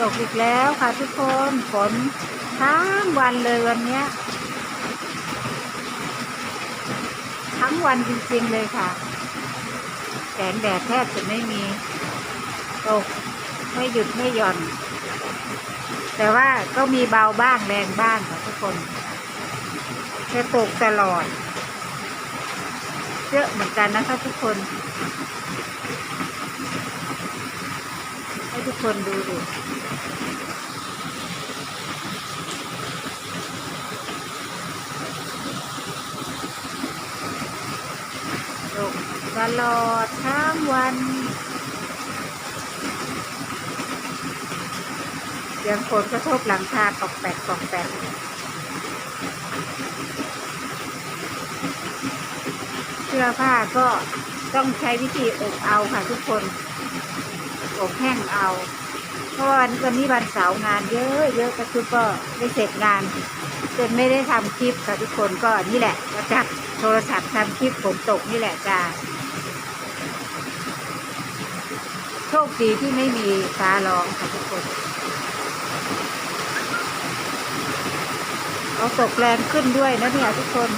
ตกอีกแล้วค่ะทุกคนฝนทั้งวันเลยวันนี้ทั้งวันจริงๆเลยค่ะแสงแดดแทบจะไม่มีตกไม่หยุดไม่หย่อน แต่ว่าก็มีเบาบ้างแรงบ้างค่ะทุกคนจะตกตลอดเยอะเหมือนกันนะคะทุกคน ให้ ทุกคนดูดิตกตลอดทั้งวันเสียงฝนกระทบหลังคาตกแปกตอกแปกเสื้อผ้าก็ต้องใช้วิธีอบเอาค่ะทุกคน อบแห้งเอา เพราะวันวันนี้วันเสาร์งานเยอะเยอะก็คือก็ได้เสร็จงานจนไม่ได้ทำคลิปค่ะทุกคนก็นี่แหละก็จัดโทรศัพท์ทำคลิปฝนตกนี่แหละจ้าโชคดีที่ไม่มีฟ้าร้องค่ะทุกคนเอาตกแรงขึ้นด้วยนะเนี่ยทุกคน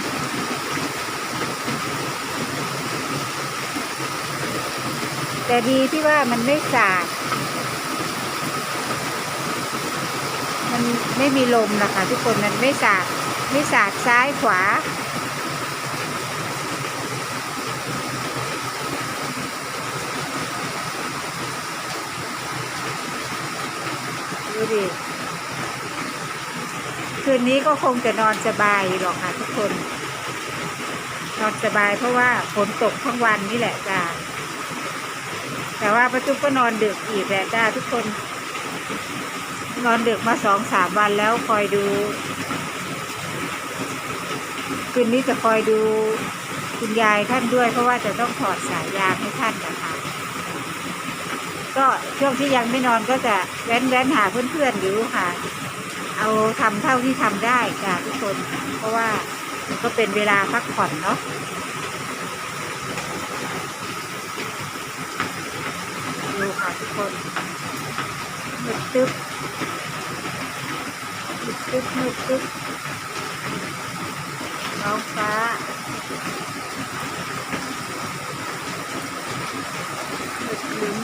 แต่ดีที่ว่ามันไม่สาด มันไม่มีลมนะคะทุกคนมันไม่สาด ไม่สาดซ้ายขวา ดูดิ คืนนี้ก็คงจะนอนสบายหรอกค่ะทุกคน นอนสบายเพราะว่าฝนตกทั้งวันนี่แหละจ้า แต่ว่าประจุก็นอนดึกอีกแหละจ้าทุกคน นอนดึกมาสองสามวันแล้วคอยดู คืนนี้จะคอยดูคุณยายท่านด้วย เพราะว่าจะต้องถอดสายยางให้ท่านนะคะก็ช่วงที่ยังไม่นอนก็จะแว้นแว้นหาเพื่อนๆอยู่ค่ะ เอาทำเท่าที่ทำได้จ้าทุกคน เพราะว่ามันก็เป็นเวลาพักผ่อนเนาะ ดู ค่ะทุกคนมืดตึ๊บมืดตึ๊บมืดตึ๊บท้องฟ้าหมืดลิ้น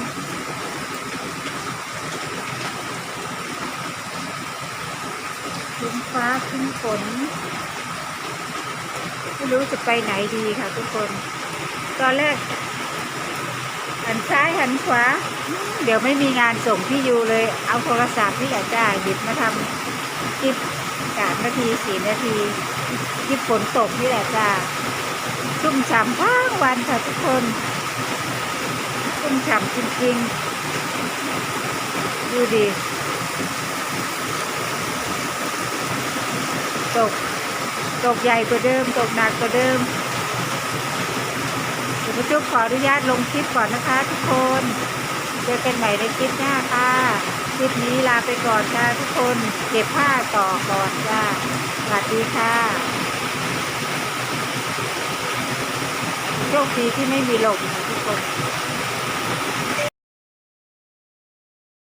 ขึ้นฟ้าขึ้นฝนไม่รู้จะไปไหนดีค่ะทุกคน ตอนแรก หันซ้ายหันขวา เดี๋ยวไม่มีงานส่งพี่ยูเลย เอาโทรศัพท์ที่อยากได้หยิบมาทำคลิปสามนาทีสี่นาทีคลิปฝนตกนี่แหละจ้าชุ่มฉ่ำทั้งวันค่ะทุกคนชุ่มฉ่ำจริงๆ ดูดิตกตกใหญ่กว่าเดิม ตกหนักกว่าเดิม เดี๋ยวพระจุ๊บขออนุญาตลงคลิปก่อนนะคะ ทุกคนเจอกันใหม่ในคลิปหน้าค่ะคลิปนี้ลาไปก่อนค่ะทุกคนเก็บผ้าต่อก่อนจ้าสวัสดีค่ะโชคดีที่ไม่มีลมค่ะทุกคน